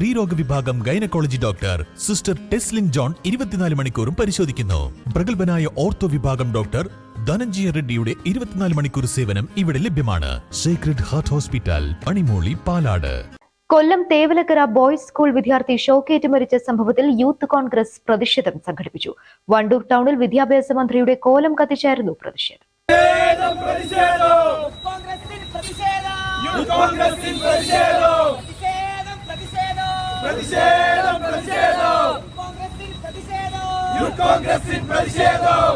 സ്ത്രീരോഗ വിഭാഗം gynaecology doctor sister Teslin John ഇരുപത്തിനാല് മണിക്കൂറും പരിശോധിക്കുന്നു. പ്രഗത്ഭനായ ഓർത്തോ വിഭാഗം ഡോക്ടർ ധനഞ്ജയ റെഡ്ഡിയുടെ ഇരുപത്തിനാല് മണിക്കൂർ സേവനം ഇവിടെ ലഭ്യമാണ്. Sacred Heart Hospital Panimooli Palad. Kollam Thevalakkara boys school വിദ്യാർത്ഥി ഷോക്കേറ്റ് മരിച്ച സംഭവത്തിൽ യൂത്ത് കോൺഗ്രസ് പ്രതിഷേധം സംഘടിപ്പിച്ചു. വണ്ടൂർ ടൗണിൽ വിദ്യാഭ്യാസ മന്ത്രിയുടെ കോലം കത്തിച്ചായിരുന്നു പ്രതിഷേധം. പ്രതിഷേധം പ്രതിഷേധം. യൂത്ത് കോൺഗ്രസിൽ പ്രതിഷേധം.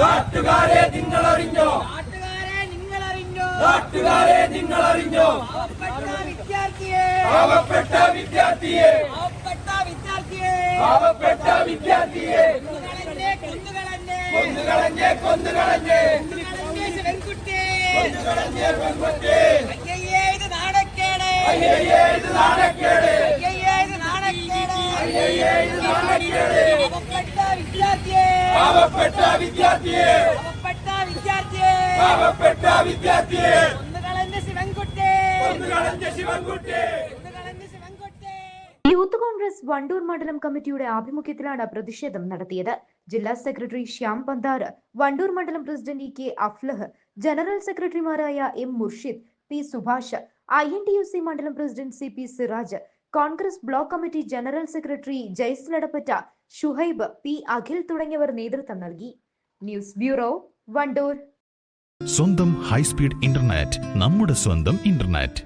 നാട്ടുകാരെ നിങ്ങൾ അറിഞ്ഞോ നാട്ടുകാരെ നിങ്ങൾ അറിഞ്ഞോ പാവപ്പെട്ട വിദ്യാർത്ഥിയെ. പാവപ്പെട്ട വിദ്യാർത്ഥിയെ. കൊന്നുകളഞ്ഞേ കൊന്നുകളഞ്ഞേ. കൊന്നുകളഞ്ഞേ പെൺകുട്ടി കൊന്നുകളഞ്ഞേ പെൺകുട്ടി യൂത്ത് കോൺഗ്രസ് വണ്ടൂർ മണ്ഡലം കമ്മിറ്റിയുടെ ആഭിമുഖ്യത്തിലാണ് പ്രതിഷേധം നടത്തിയത്. ജില്ലാ സെക്രട്ടറി ശ്യാം പന്താർ വണ്ടൂർ മണ്ഡലം president E K Aflah general സെക്രട്ടറിമാരായ M Murshid P Subhash I N T U C മണ്ഡലം president C P Siraj Congress block committee general secretary ജയ്സ്ലടപ്പറ്റ Shuhaib P Akhil തുടങ്ങിയവർ നേതൃത്വം നൽകി. News bureau Wandoor. സ്വന്തം ഹൈസ്പീഡ് ഇന്റർനെറ്റ് നമ്മുടെ സ്വന്തം ഇന്റർനെറ്റ്.